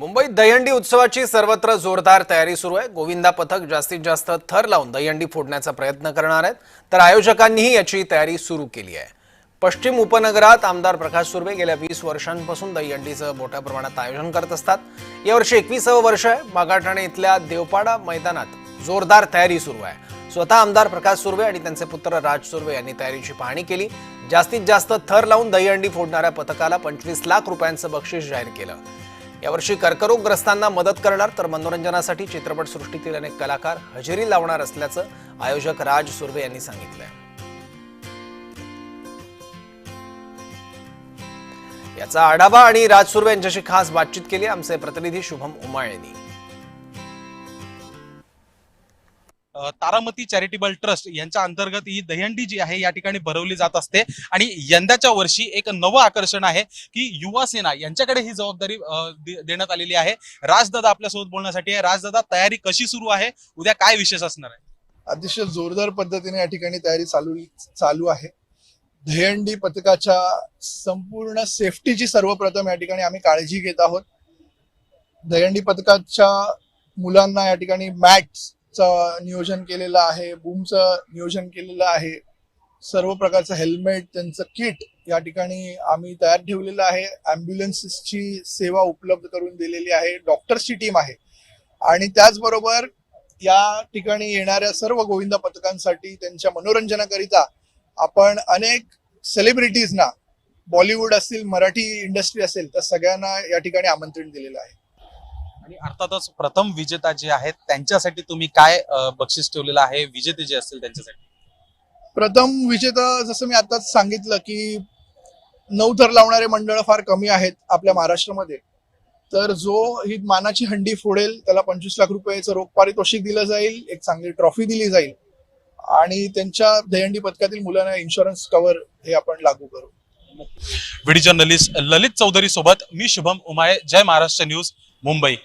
मुंबईत दहीहंडी उत्सवाची सर्वत्र जोरदार तयारी सुरू आहे. गोविंदा पथक जास्तीत जास्त थर लावून दहीहंडी फोडण्याचा प्रयत्न करणार आहेत. तर आयोजकांनीही याची तयारी सुरू केली आहे. पश्चिम उपनगरात आमदार प्रकाश सुर्वे गेल्या वीस वर्षांपासून दहीहंडीचं मोठ्या प्रमाणात आयोजन करत असतात. यावर्षी एकविसावं वर्ष आहे. मागाठाणे इथल्या देवपाडा मैदानात जोरदार तयारी सुरू आहे. स्वतः आमदार प्रकाश सुर्वे आणि त्यांचे पुत्र राज सुर्वे यांनी तयारीची पाहणी केली. जास्तीत जास्त थर लावून दहीहंडी फोडणाऱ्या पथकाला पंचवीस लाख रुपयांचं बक्षीस जाहीर केलं. यावर्षी कर्करोगग्रस्तांना मदत करणार तर मनोरंजनासाठी चित्रपटसृष्टीतील अनेक कलाकार हजेरी लावणार असल्याचं आयोजक राज सुर्वे यांनी सांगितलंय. याचा आढावा आणि राज सुर्वे यांच्याशी खास बातचीत केली आमचे प्रतिनिधी शुभम उमाळ यांनी तारामती चॅरिटेबल ट्रस्ट यांच्या अंतर्गत ही दहंडी जी आहे या ठिकाणी भरवली जात असते. आणि यंदाच्या वर्षी एक नवं आकर्षण आहे की युवा सेना यांच्याकडे ही जबाबदारी देण्यात आलेली आहे. राजदादा आपल्यासोबत बोलण्यासाठी आहे. राजदादा तयारी कशी सुरू आहे? उद्या काय विशेष असणार आहे? अतिशय जोरदार पद्धतीने या ठिकाणी तयारी चालू चालू आहे. दहंडी पथकाच्या संपूर्ण सेफ्टीची सर्वप्रथम या ठिकाणी आम्ही काळजी घेत आहोत. दहंडी पथकाच्या मुलांना या ठिकाणी मॅट्स मॅटचं नियोजन केलेलं आहे बूमचं नियोजन केलेलं आहे. सर्व प्रकारचं हेल्मेट त्यांचं किट या ठिकाणी आम्ही तयार ठेवलेलं आहे. अँब्युलन्सची सेवा उपलब्ध करून दिलेली आहे. डॉक्टर्सची टीम आहे. आणि त्याचबरोबर या ठिकाणी येणाऱ्या सर्व गोविंदा पथकांसाठी त्यांच्या मनोरंजनाकरिता आपण अनेक सेलिब्रिटीजना बॉलिवूड असतील मराठी इंडस्ट्री असेल तर सगळ्यांना या ठिकाणी आमंत्रण दिलेलं आहे. आणि अर्थातच प्रथम विजेता जे आहेत त्यांच्यासाठी तुम्ही काय बक्षीस ठेवलेलं आहे? विजेते जे असतील त्यांच्यासाठी. प्रथम विजेता जसं मी आताच सांगितलं की नऊ थर लावणारे मंडळ फार कमी आहेत आपल्या महाराष्ट्रामध्ये. तर जो ही मानाची हंडी फोडेल त्याला पंचवीस लाख रुपयाचं रोख पारितोषिक दिलं जाईल एक चांगली ट्रॉफी दिली जाईल. आणि त्यांच्या दहीहंडी पथकातील मुलांना इन्शुरन्स कव्हर हे आपण लागू करू. व्हिडिओ जर्नलिस्ट ललित चौधरी सोबत मी शुभम उमाळे जय महाराष्ट्र न्यूज मुंबई.